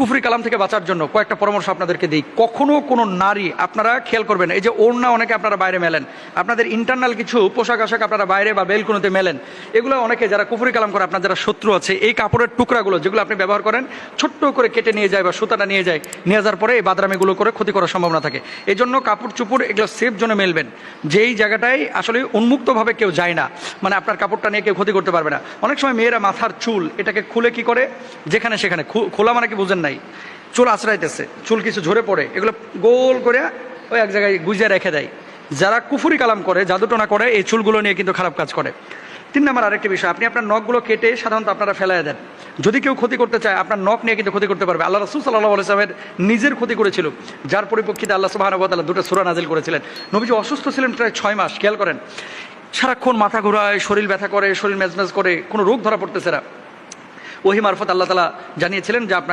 কুফরি কালাম থেকে বাঁচার জন্য কয়েকটা পরামর্শ আপনাদেরকে দিই। কখনো কোনো নারী, আপনারা খেয়াল করবেন, এই যে ওড়না অনেকে আপনারা বাইরে মেলেন, আপনাদের ইন্টারনাল কিছু পোশাক আশাক আপনারা বাইরে বা বেলকুনিতে মেলেন, এগুলো অনেকে যারা কুফরি কালাম করে, আপনার যারা শত্রু আছে, এই কাপড়ের টুকরাগুলো যেগুলো আপনি ব্যবহার করেন, ছোট্ট করে কেটে নিয়ে যায় বা সুতাটা নিয়ে যায়, নিয়ে যাওয়ার পরে এই বাদরামিগুলো করে ক্ষতি করার সম্ভাবনা থাকে। এই জন্য কাপড় চুপড় এগুলো সেফ জোনে মেলবেন। যেই জায়গাটায় আসলে উন্মুক্তভাবে কেউ যায় না মানে আপনার কাপড়টা নিয়ে কেউ ক্ষতি করতে পারবে না। অনেক সময় মেয়েরা মাথার চুল এটাকে খুলে কি করে? যেখানে সেখানে খোলা মানে কি বুঝেন নাই। চুল আশ্রাইতেছে চুল কিছু ঝরে পড়ে, এগুলো গোল করে ওই এক জায়গায় গুজিয়ে রেখে দেয়। যারা কুফুরি কালাম করে, জাদুটোনা করে, এই চুলগুলো নিয়ে কিন্তু খারাপ কাজ করে। তিন নম্বর আরেকটি বিষয়, আপনি আপনার নখগুলো কেটে সাধারণত আপনারা ফেলাই দেন। যদি কেউ ক্ষতি করতে চায়, আপনার নখ নিয়ে কিন্তু ক্ষতি করতে পারবে। আল্লাহ রসুল সাল্লাহ আলাইসলামের নিজের ক্ষতি করেছিল, যার পরিপ্রেক্ষিতে আল্লাহ সুবাহানুবতাল্লাহ দুটো সুরা নাজিল করেছিলেন। নবীজি অসুস্থ ছিলেন প্রায় ছয় মাস, খেয়াল করেন। সারাক্ষণ মাথা ঘোরায়, শরীর ব্যথা করে, শরীর ম্যাজম্যাজ করে, কোনো রোগ ধরা পড়তেছে না। ওহি মারফত আল্লাহ তালা জানিয়েছিলেন যে আপনাকে